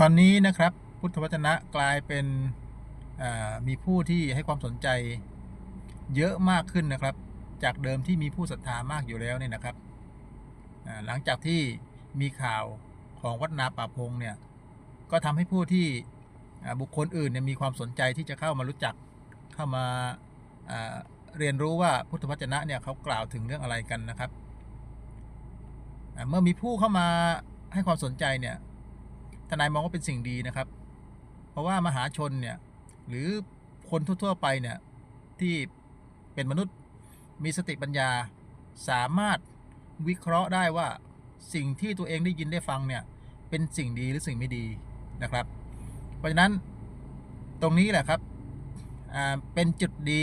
ตอนนี้นะครับพุทธวจนะกลายเป็นมีผู้ที่ให้ความสนใจเยอะมากขึ้นนะครับ จากเดิมที่มีผู้ศรัทธามากอยู่แล้วเนี่ยนะครับหลังจากที่มีข่าวของวัดนาป่าพงเนี่ยก็ทำให้ผู้ที่บุคคลอื่นเนี่ยมีความสนใจที่จะเข้ามารู้จักเข้ามาเรียนรู้ว่าพุทธวจนะเนี่ยเขากล่าวถึงเรื่องอะไรกันนะครับ เมื่อมีผู้เข้ามาให้ความสนใจเนี่ย นายมองว่าเป็นสิ่งดีนะครับ เพราะว่ามหาชนเนี่ยหรือคนทั่วๆไปเนี่ยที่เป็นมนุษย์มีสติปัญญาสามารถวิเคราะห์ได้ว่าสิ่งที่ตัวเองได้ยินได้ฟังเนี่ยเป็นสิ่งดีหรือสิ่งไม่ดีนะครับ เพราะฉะนั้นตรงนี้แหละครับเป็นจุดดี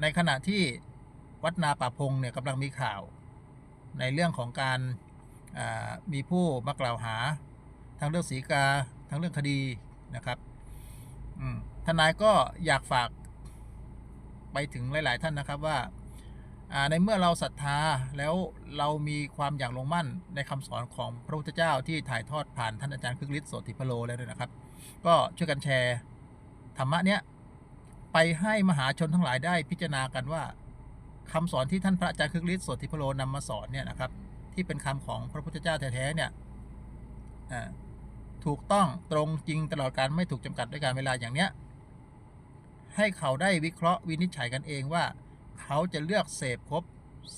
ในขณะที่วัดนาป่าพงเนี่ยกำลังมีข่าว ในเรื่องของการามีผู้มากล่าวหา ทั้งเรื่องสีกา ทั้งเรื่องคดีนะครับทนายก็อยากฝากไปถึงหลาย ๆ ท่านนะครับว่าในเมื่อเราศรัทธาแล้วเรามีความอย่างลงมั่นในคำสอนของพระพุทธเจ้าที่ถ่ายทอดผ่านท่านอาจารย์คึกฤทธิ์โสติพโลแล้วด้วยนะครับ ก็ช่วยกันแชร์ธรรมะเนี้ยไปให้มหาชนทั้งหลายได้พิจารณากันว่าคำสอนที่ท่านพระอาจารย์คึกฤทธิ์โสติพโลนำมาสอนเนี่ยนะครับ ที่เป็นคำของพระพุทธเจ้าแท้ ๆ เนี่ยอ่า ถูกต้องตรงจริงตลอดการไม่ถูกจำกัดด้วยการเวลาอย่างเนี้ยให้เขาได้วิเคราะห์วินิจฉัยกันเองว่า เขาจะเลือกเสพครบ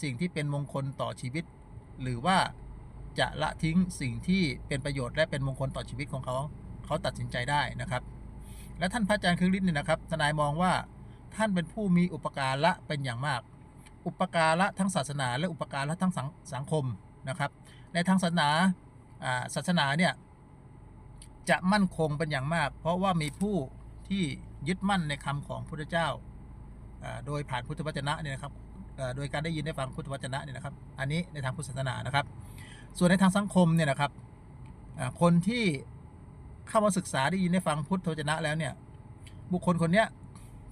สิ่งที่เป็นมงคลต่อชีวิต หรือว่าจะละทิ้งสิ่งที่เป็นประโยชน์และเป็นมงคลต่อชีวิตของเขา เขาตัดสินใจได้นะครับ และท่านพระอาจารย์คือฤทธิ์เนี่ยนะครับทนายมองว่าท่านเป็นผู้มีอุปการะเป็นอย่างมาก อุปการะทั้งศาสนา และอุปการะทั้งสังสงคมนะครับ ในทางศาสนาอ่าศาสนาเนี่ย จะมั่นคงเป็นอย่างมาก เพราะว่ามีผู้ที่ยึดมั่นในคำของพุทธเจ้า โดยผ่านพุทธวจนะเนี่ยนะครับโดยการได้ยินได้ฟังพุทธวจนะเนี่ยนะครับ อันนี้ในทางพุทธศาสนานะครับ ส่วนในทางสังคมเนี่ยนะครับคนที่เข้ามาศึกษาได้ยินได้ฟังพุทธวจนะแล้วเนี่ยบุคคลคนนี้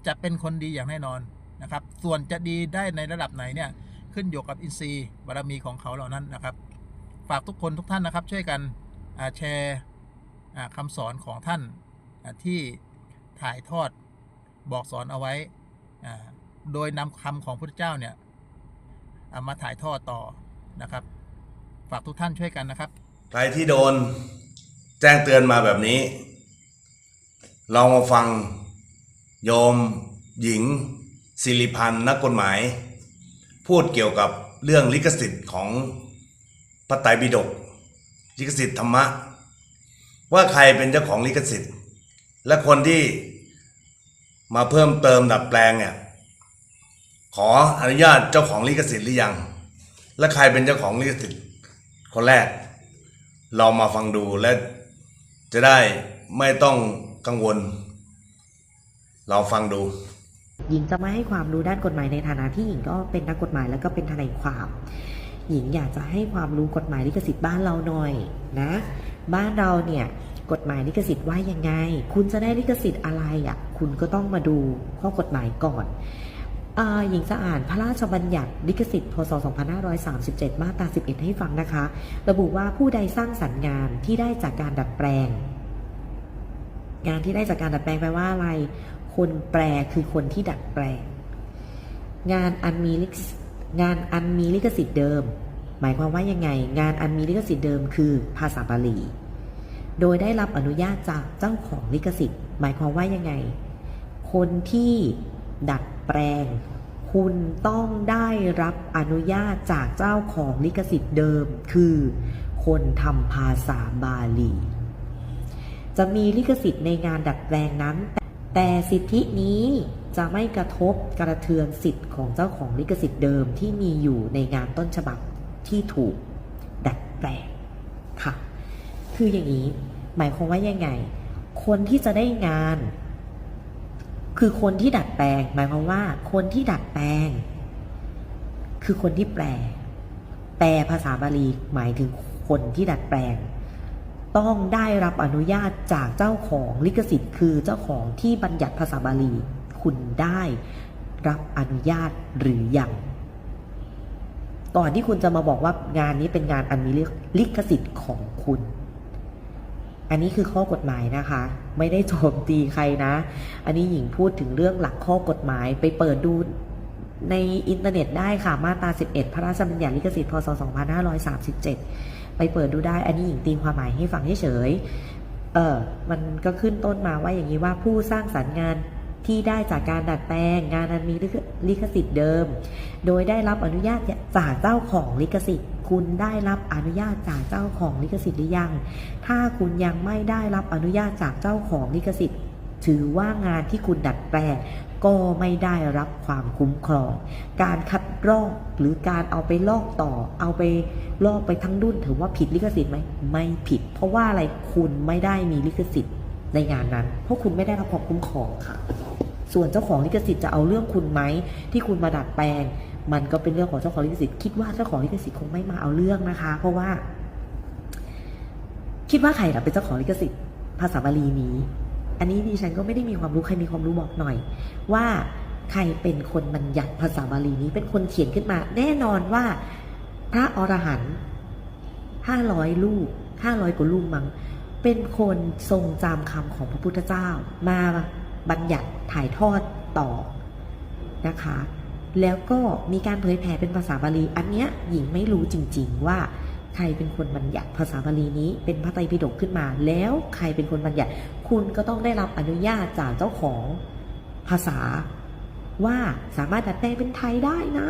จะเป็นคนดีอย่างแน่นอนนะครับ ส่วนจะดีได้ในระดับไหนเนี่ยขึ้นอยู่กับอินทรีย์บารมีของเขาเหล่านั้นนะครับ ฝากทุกคนทุกท่านนะครับ ช่วยกันแชร์ คำสอนของท่านที่ถ่ายทอดบอกสอนเอาไว้ โดยนำคำของพระเจ้าเนี่ยามาถ่ายทอดต่อนะครับ ฝากทุกท่านช่วยกันนะครับ ใครที่โดนแจ้งเตือนมาแบบนี้ลองมาฟังโยม หญิง สิริพันธ์นักกฎหมาย พูดเกี่ยวกับเรื่องลิขสิทธิ์ของพระไตรปิฎกลิขสิทธิ์ธรรมะ ว่าใครเป็นเจ้าของลิขสิทธิ์ และคนที่มาเพิ่มเติมดัดแปลงเนี่ยขออนุญาตเจ้าของลิขสิทธิ์หรือยัง และใครเป็นเจ้าของลิขสิทธิ์ คนแรกลองมาฟังดูและจะได้ไม่ต้องกังวลลองฟังดู หญิงจะมาให้ความรู้ด้านกฎหมายในฐานะที่หญิงก็เป็นนักกฎหมายแล้วก็เป็นทนายความ หญิงอยากจะให้ความรู้กฎหมายลิขสิทธิ์บ้านเราหน่อยนะ บ้านเราเนี่ยกฎหมายลิขสิทธิ์ว่ายังไง คุณจะได้ลิขสิทธิ์อะไรอะ่ะคุณก็ต้องมาดูข้อกฎหมายก่อนออหญิงจะอ่านพระราชบัญญัติลิขสิทธิ์พศ 2537 มาตรา 11 ให้ฟังนะคะ ระบุว่าผู้ใดสร้างสรรค์งานที่ได้จากการดัดแปลง งานที่ได้จากการดัดแปลงแปลว่าอะไร คนแปลคือคนที่ดัดแปลง งานอันมีลิขงานอันมีลิขสิทธิ์เดิม หมายความว่ายังไง งานอันมีลิขสิทธิ์เดิมคือภาษาบาลี โดยได้รับอนุญาตจากเจ้าของลิขสิทธิ์ หมายความว่ายังไง คนที่ดัดแปลง คุณต้องได้รับอนุญาตจากเจ้าของลิขสิทธิ์เดิม คือคนทำภาษาบาลี จะมีลิขสิทธิ์ในงานดัดแปลงนั้น แต่สิทธินี้จะไม่กระทบกระเทือนสิทธิ์ของเจ้าของลิขสิทธิ์เดิมที่มีอยู่ในงานต้นฉบับ ที่ถูกดัดแปลงค่ะ คืออย่างนี้หมายความว่ายังไง คนที่จะได้งาน คือคนที่ดัดแปลง หมายความว่า คนที่ดัดแปลง คือคนที่แปล แปลภาษาบาลีหมายถึงคนที่ดัดแปลง ต้องได้รับอนุญาตจากเจ้าของลิขสิทธิ์ คือเจ้าของที่บัญญัติภาษาบาลี คุณได้รับอนุญาตหรือยัง ก่อนที่คุณจะมาบอกว่างานนี้เป็นงานอันมีลิขสิทธิ์ของคุณ อันนี้คือข้อกฎหมายนะคะ ไม่ได้โจมตีใครนะ อันนี้หญิงพูดถึงเรื่องหลักข้อกฎหมายไปเปิดดูในอินเทอร์เน็ตได้ค่ะมาตรา 11 พระราชบัญญัติลิขสิทธิ์พศ 2537 ไปเปิดดูได้ อันนี้หญิงตีความหมายให้ฟังเฉยเออ มันก็ขึ้นต้นมาว่าอย่างนี้ว่าผู้สร้างสรรค์งาน ที่ได้จากการดัดแปลงงานอันมีลิขสิทธิ์เดิม โดยได้รับอนุญาตจากเจ้าของลิขสิทธิ์ คุณได้รับอนุญาตจากเจ้าของลิขสิทธิ์หรือยัง ถ้าคุณยังไม่ได้รับอนุญาตจากเจ้าของลิขสิทธิ์ ถือว่างานที่คุณดัดแปลงก็ไม่ได้รับความคุ้มครอง การคัดลอกหรือการเอาไปลอกต่อ เอาไปลอกไปทั้งรุ่น ถือว่าผิดลิขสิทธิ์ไหมไม่ผิด เพราะว่าอะไรคุณไม่ได้มีลิขสิทธิ์ในงานนั้น เพราะคุณไม่ได้รับความคุ้มครองค่ะ ส่วนเจ้าของลิขสิทธิ์จะเอาเรื่องคุณไหมที่คุณมาดัดแปลง มันก็เป็นเรื่องของเจ้าของลิขสิทธิ์คิดว่าเจ้าของลิขสิทธิ์คงไม่มาเอาเรื่องนะคะ เพราะว่า คิดว่าใครล่ะเป็นเจ้าของลิขสิทธิ์ภาษาบาลีนี้ อันนี้ดิฉันก็ไม่ได้มีความรู้ใครมีความรู้บอกหน่อย ว่าใครเป็นคนบัญญัติภาษาบาลีนี้เป็นคนเขียนขึ้นมา แน่นอนว่าพระอรหันต์ห้าร้อยลูกห้าร้อยกว่าลูกมั้งเป็นคนทรงจำคำของพระพุทธเจ้ามา บัญญัติถ่ายทอดต่อนะคะ แล้วก็มีการเผยแผ่เป็นภาษาบาลี อันเนี้ยหญิงไม่รู้จริง ๆ ว่าใครเป็นคนบัญญัติภาษาบาลีนี้ เป็นพระไตรปิฎกขึ้นมา แล้วใครเป็นคนบัญญัติ คุณก็ต้องได้รับอนุญาตจากเจ้าของภาษาว่าสามารถดัดแปลงเป็นไทยได้นะ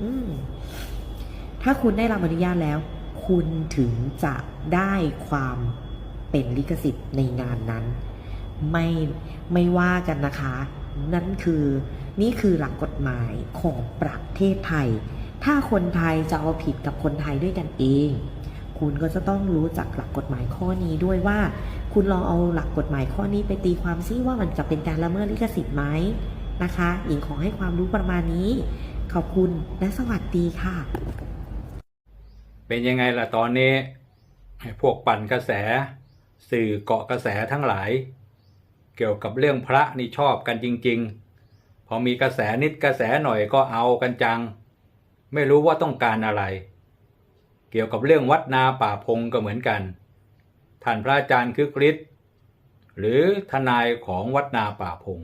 อืม ถ้าคุณได้รับอนุญาตแล้ว คุณถึงจะได้ความเป็นลิขสิทธิ์ในงานนั้น ไม่ไม่ว่ากันนะคะ นั่นคือนี่คือหลักกฎหมายของประเทศไทย ถ้าคนไทยจะเอาผิดกับคนไทยด้วยกันเอง คุณก็จะต้องรู้จักหลักกฎหมายข้อนี้ด้วยว่า คุณลองเอาหลักกฎหมายข้อนี้ไปตีความซิว่ามันจะเป็นการละเมิดลิขสิทธิ์ไหมนะคะหญิงขอให้ความรู้ประมาณนี้ ขอบคุณและสวัสดีค่ะ เป็นยังไงล่ะตอนนี้ พวกปั่นกระแส สื่อเกาะกระแสทั้งหลาย เกี่ยวกับเรื่องพระนี่ชอบกันจริง ๆ พอมีกระแสนิดกระแสหน่อยก็เอากันจัง ไม่รู้ว่าต้องการอะไร เกี่ยวกับเรื่องวัดนาป่าพงก็เหมือนกัน ท่านพระอาจารย์คึกฤทธิ์หรือทนายของวัดนาป่าพง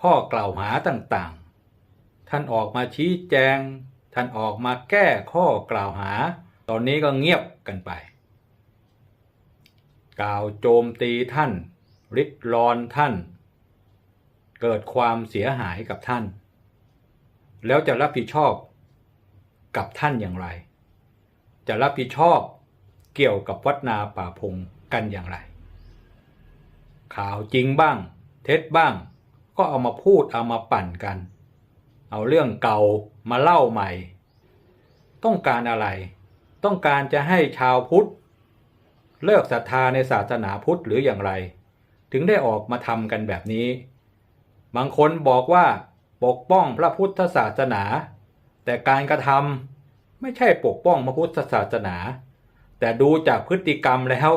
ข้อกล่าวหาต่างๆ ท่านออกมาชี้แจง ท่านออกมาแก้ข้อกล่าวหา ตอนนี้ก็เงียบกันไป กล่าวโจมตีท่าน ริดรอนท่าน เกิดความเสียหายกับท่าน แล้วจะรับผิดชอบกับท่านอย่างไร จะรับผิดชอบเกี่ยวกับวัดนาป่าพงกันอย่างไร ข่าวจริงบ้าง เท็จบ้าง ก็เอามาพูดเอามาปั่นกัน เอาเรื่องเก่ามาเล่าใหม่ ต้องการอะไร ต้องการจะให้ชาวพุทธ เลิกศรัทธาในศาสนาพุทธหรืออย่างไร ถึงได้ออกมาทำกันแบบนี้ บางคนบอกว่าปกป้องพระพุทธศาสนา แต่การกระทำไม่ใช่ปกป้องพระพุทธศาสนา แต่ดูจากพฤติกรรมแล้ว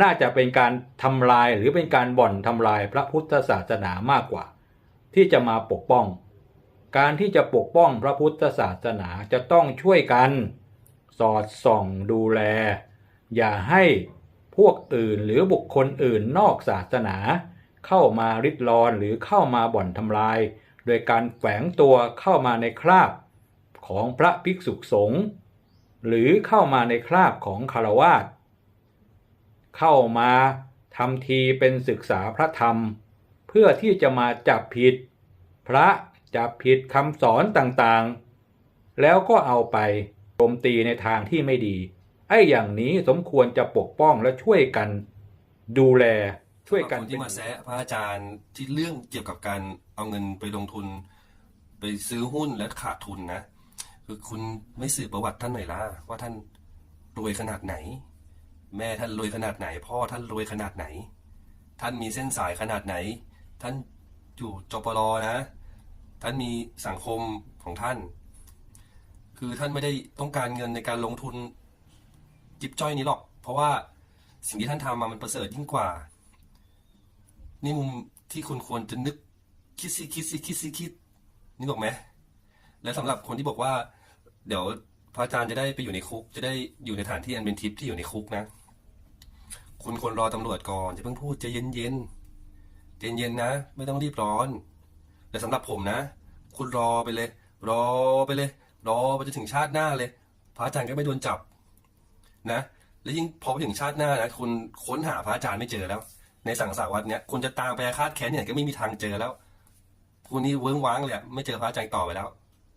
น่าจะเป็นการทำลายหรือเป็นการบ่อนทำลายพระพุทธศาสนามากกว่า ที่จะมาปกป้อง การที่จะปกป้องพระพุทธศาสนาจะต้องช่วยกัน สอดส่องดูแล อย่าให้ พวกอื่นหรือบุคคลอื่นนอกศาสนา เข้ามาริดรอนหรือเข้ามาบ่อนทำลาย โดยการแฝงตัวเข้ามาในคราบของพระภิกษุสงฆ์หรือเข้ามาในคราบของคารวาสเข้ามาทำทีเป็นศึกษาพระธรรม เพื่อที่จะมาจับผิด พระจับผิดคำสอนต่างๆ แล้วก็เอาไปโจมตีในทางที่ไม่ดี ไอ้อย่างนี้สมควรจะปกป้องและช่วยกันดูแลช่วยกันคนที่มาแซะพระอาจารย์ที่เรื่องเกี่ยวกับการเอาเงินไปลงทุน ไปซื้อหุ้นและขาดทุนนะ คือคุณไม่สืบประวัติท่านหน่อยล่ะว่าท่านรวยขนาดไหน แม่ท่านรวยขนาดไหน พ่อท่านรวยขนาดไหน ท่านมีเส้นสายขนาดไหน ท่านอยู่จปรนะ ท่านมีสังคมของท่าน คือท่านไม่ได้ต้องการเงินในการลงทุน จิบจ้อยนี้หรอก เพราะว่าสิ่งที่ท่านทำมามันประเสริฐยิ่งกว่า นี่มุมที่คุณควรจะนึกคิดสิคิดสิคิดสิคิดนึกออกไหมและสำหรับคนที่บอกว่า เดี๋ยวพระอาจารย์จะได้ไปอยู่ในคุก จะได้อยู่ในฐานที่อันเป็นทิพย์ที่อยู่ในคุกนะ คุณควรรอตำรวจก่อนจะเพิ่งพูดใจเย็นเย็นๆใจเย็นนะ ไม่ต้องรีบร้อน แต่สำหรับผมนะ คุณรอไปเลย รอไปเลย รอไปจนถึงชาติหน้าเลย พระอาจารย์ก็ไม่โดนจับ นะแล้วยิ่งพอไปถึงชาติหน้านะคุณค้นหาพระอาจารย์ไม่เจอแล้ว ในสังสารวัตเนี้ยคุณจะตามไปอาฆาตแค้นเนี่ยก็ไม่มีทางเจอแล้วคุณนี่เวิ้งว้างเลยอะไม่เจอพระอาจารย์ต่อไปแล้ว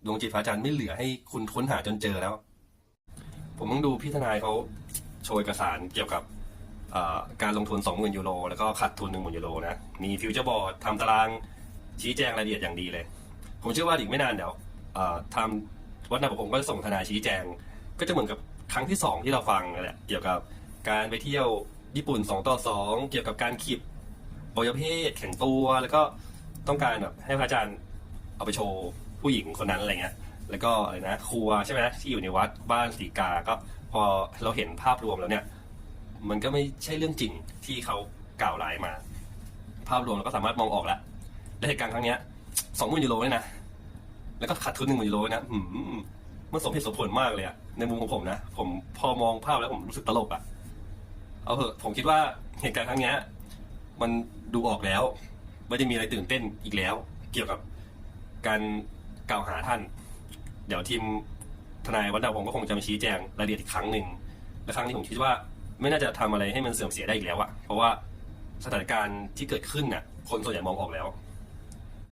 ดวงจิตพระอาจารย์ไม่เหลือให้คุณค้นหาจนเจอแล้ว ผมเพิ่งดูพี่ทนายเขาโชว์เอกสารเกี่ยวกับการลงทุน 20,000ยูโรแล้วก็ขาดทุน 10,000ยูโรนะ มีฟิวเจอร์บอร์ดทำตารางชี้แจงรายละเอียดอย่างดีเลย ผมเชื่อว่าอีกไม่นานเดี๋ยวทำวัดนาประผมก็จะส่งทนายชี้แจง ก็จะเหมือนกับ ครั้งที่สองที่เราฟังนั่นแหละเกี่ยวกับการไปเที่ยวญี่ปุ่น2ต่อ2เกี่ยวกับการขีบอวัยวะเพศแข็งตัวแล้วก็ต้องการแบบให้พระอาจารย์เอาไปโชว์ผู้หญิงคนนั้นอะไรเงี้ย แล้วก็อะไรนะครัวใช่ไหมที่อยู่ในวัดบ้านสีกาก็พอเราเห็นภาพรวมแล้วเนี่ย มันก็ไม่ใช่เรื่องจริงที่เขากล่าวร้ายมา ภาพรวมเราก็สามารถมองออกแล้วและเหตุการณ์ครั้งเนี้ยสองหมื่นยูโรเลยนะแล้วก็ขาดทุนหนึ่งหมื่นยูโรนะอืมมันสมเหตุสมผลมากเลยอะ ในมุมของผมนะ ผมพอมองภาพแล้วผมรู้สึกตลกอะเอาเถอะผมคิดว่าเหตุการณ์ครั้งนี้มันดูออกแล้วไม่ได้มีอะไรตื่นเต้นอีกแล้ว เกี่ยวกับการกล่าวหาท่าน เดี๋ยวทีมทนายวัดดาวผมก็คงจะมาชี้แจงรายละเอียดอีกครั้งหนึ่งและครั้งนี้ผมคิดว่าไม่น่าจะทำอะไรให้มันเสื่อมเสียได้อีกแล้วอะเพราะว่าสถานการณ์ที่เกิดขึ้นน่ะ คนส่วนใหญ่มองออกแล้ว